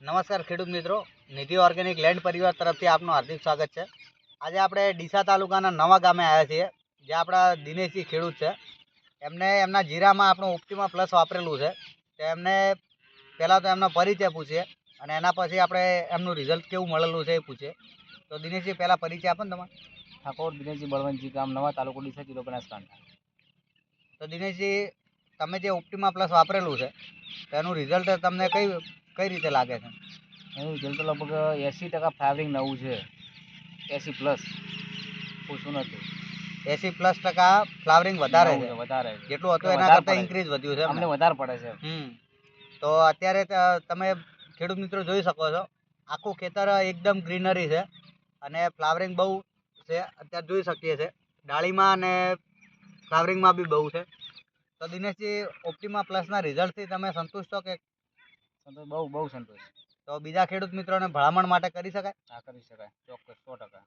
નમસ્કાર ખેડૂત મિત્રો. નિધિ ઓર્ગેનિક લેન્ડ પરિવાર તરફથી આપનું હાર્દિક સ્વાગત છે. આજે આપણે ડીસા તાલુકાના નવા ગામે આવ્યા છીએ જે આપણા દિનેશજી ખેડૂત છે. એમને એમના જીરામાં આપણું ઓપ્ટિમા પ્લસ વાપરેલું છે. તો એમને પહેલાં તો એમનો પરિચય પૂછીએ અને એના પછી આપણે એમનું રિઝલ્ટ કેવું મળેલું છે એ પૂછીએ. તો દિનેશજી પહેલાં પરિચય આપો ને તમારે. ઠાકોર દિનેશજી બળવંતજી ગામ નવા તાલુકો ડીસા જિલ્લો બનાસકાંઠા. તો દિનેશજી તમે જે ઓપ્ટિમા પ્લસ વાપરેલું છે તો એનું રિઝલ્ટ તમને કઈ કઈ રીતે લાગે છે? એનું રિઝલ્ટ તો લગભગ એંસી ટકા ફ્લાવરિંગ નવું છે. એંસી પ્લસ ઓછું નથી. એસી પ્લસ ટકા ફ્લાવરિંગ વધારે છે. છે, વધારે જેટલું હતું એના કરતાં ઇન્ક્રીઝ વધ્યું છે અમને વધારે પડે છે. હમ. તો અત્યારે તમે ખેડૂત મિત્રો જોઈ શકો છો આખું ખેતર એકદમ ગ્રીનરી છે અને ફ્લાવરિંગ બહુ છે અત્યારે જોઈ શકીએ છે. ડાળીમાં અને ફ્લાવરિંગમાં બી બહુ છે. તો દિનેશજી ઓપ્ટિમા પ્લસના રિઝલ્ટથી તમે સંતુષ્ટ છો કે સંતોષ બહુ બહુ સંતોષ. તો બીજા ખેડૂત મિત્રોને ભલામણ માટે કરી શકાય? હા કરી શકાય. ચોક્કસ સો ટકા.